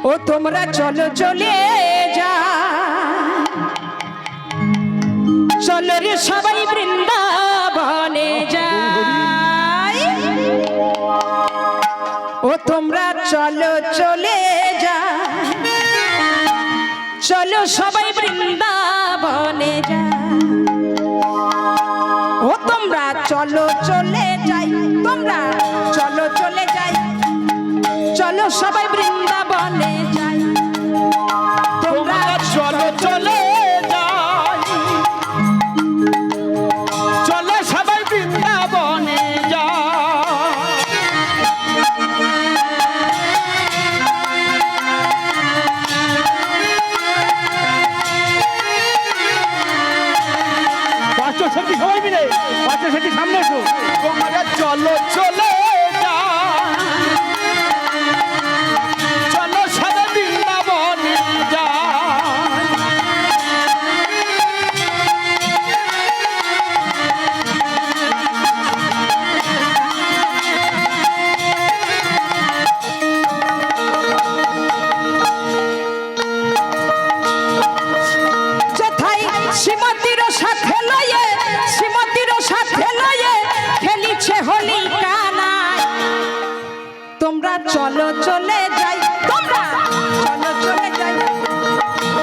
ও তোমরা চলো, চলে যা চলো রে সবাই বৃন্দাবনে যাই। ও তোমরা চলো, চলে যা চলো সবাই বৃন্দাবনে যা ও তোমরা চলো, চলে যাই। তোমরা চলো চলো সবাই বৃন্দাবনে যাই। তোমরা চলো চলে যাই। চলো সবাই মিলে পাঁচটা সাথী সামনে এসো। তোমরা চলো চলে চলো চলে যাই তোমরা। চলো চলে যাই।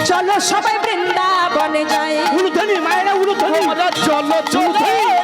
চলো সবাই বৃন্দাবনে যাই। উলুধনি মায়েরা উলুধনি চলো চলো চলে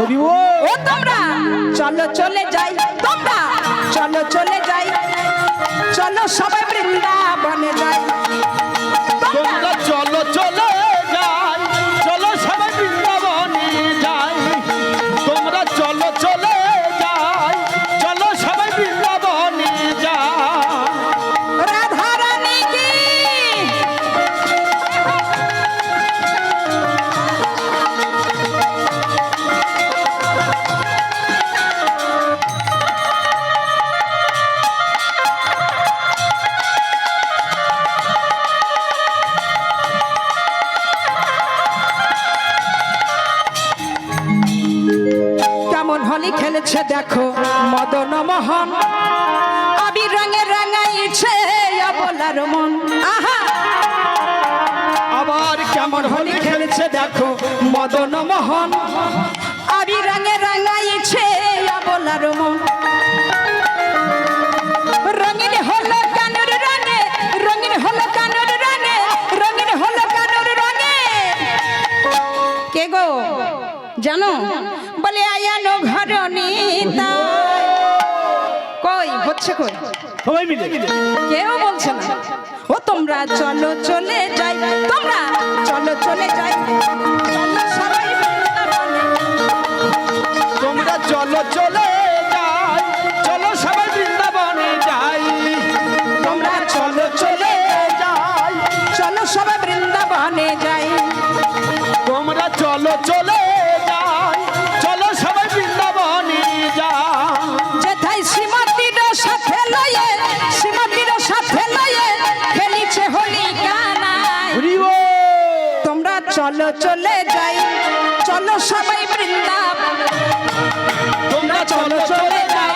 হরি ও। ও তোমরা চলো চলে যাই তোমরা চলো চলে যাই চলো সবাই বৃন্দাবনে। খেলেছে দেখো মদন মোহন। আবির রঙে রাঙাইছে অবলার মন। আহা! আবার কেমন হোলি খেলেছে দেখো মদন মোহন। আবির রঙে রাঙাইছে অবলার মন। রঙিন হলো কানুর রঙে রঙিন হলো কানুর রঙে রঙিন হলো কানুর রঙে। কে গো? জানো? হচ্ছে কই? সবাই মিলে। কেউ বলছে না। ও তোমরা চলো চলে যাই। চলো চলে যাই চলো সবাই বৃন্দাবন। তোমরা চলো চলে যাই